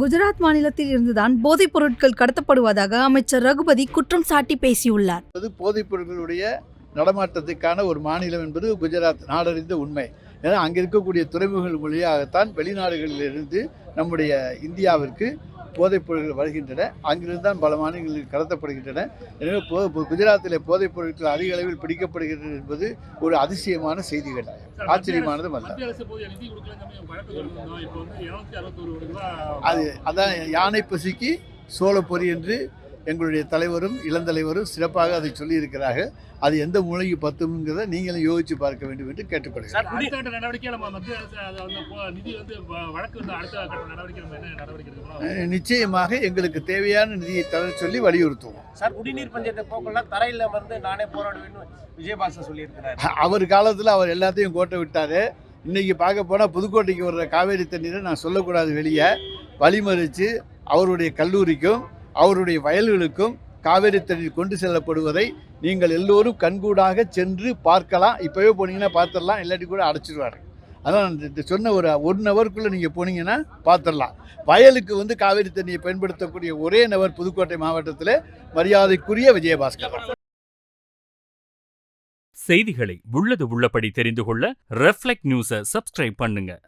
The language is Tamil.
குஜராத் மாநிலத்தில் இருந்துதான் போதைப் பொருட்கள் கடத்தப்படுவதாக அமைச்சர் ரகுபதி குற்றம் சாட்டி பேசியுள்ளார். என்பது போதைப் பொருட்களுடைய நடமாட்டத்துக்கான ஒரு மாநிலம் என்பது குஜராத் நாடறிந்த உண்மை. ஏன்னா அங்கே இருக்கக்கூடிய துறைமுகங்கள் மொழியாகத்தான் வெளிநாடுகளிலிருந்து நம்முடைய இந்தியாவிற்கு போதைப் பொருட்கள் வருகின்றன. அங்கிருந்து தான் பல மாநிலங்களுக்கு கடத்தப்படுகின்றன. எனவே குஜராத்திலே போதைப் பொருட்கள் அதிக அளவில் பிடிக்கப்படுகிறது என்பது ஒரு அதிசயமான செய்திகள். ஆச்சரியமானதும் அல்ல. அது அதான் யானை பசிக்கு சோளப்பொறி என்று எங்களுடைய தலைவரும் இளந்தலைவரும் சிறப்பாக அதை சொல்லியிருக்கிறார்கள். அது எந்த மூலைக்கு பத்துங்கிறத நீங்களும் யோசித்து பார்க்க வேண்டும் என்று கேட்டுக்கொள்கிறேன். சார் அடுத்த கட்ட நடவடிக்கை நம்ம மத்திய அரசு அதை வந்து போ- நிதி வந்து வ- வழக்கு வந்து அடுத்த கட்ட நடவடிக்கை நம்ம என்ன நடவடிக்கை எடுக்கணும் அஹ் நிச்சயமாக எங்களுக்கு தேவையான நிதியை தர சொல்லி வலியுறுத்துவோம். சார் குடிநீர் பஞ்சத்தை போக்கலாம் தரையில வந்து நானே போராடுவேன்னு விஜயபாஸ்கர் சொல்லியிருக்கிறார். அவர் காலத்தில் அவர் எல்லாத்தையும் கோட்டை விட்டார். இன்னைக்கு பார்க்க போனால் புதுக்கோட்டைக்கு வர்ற காவேரி தண்ணீரை நான் சொல்லக்கூடாது வெளியே. வழிமறித்து அவருடைய கல்லூரிக்கும் அவருடைய வயல்களுக்கும் காவேரி தண்ணீர் கொண்டு செல்லப்படுவதை நீங்கள் எல்லோரும் கண்கூடாக சென்று பார்க்கலாம். இப்போவே போனீங்கன்னா பார்த்துடலாம் இல்லாட்டி கூட அடைச்சிடுவாரு அதான் சொன்ன ஒரு ஒன் ஹவருக்குள்ளே நீங்கள் போனீங்கன்னா பார்த்துடலாம். வயலுக்கு வந்து காவேரி தண்ணியை பயன்படுத்தக்கூடிய ஒரே நபர் புதுக்கோட்டை மாவட்டத்தில் மரியாதைக்குரிய விஜயபாஸ்கர். செய்திகளை உள்ளது உள்ளபடி தெரிந்து கொள்ள ரெஃப்ளெக்ட் நியூஸை சப்ஸ்கிரைப் பண்ணுங்கள்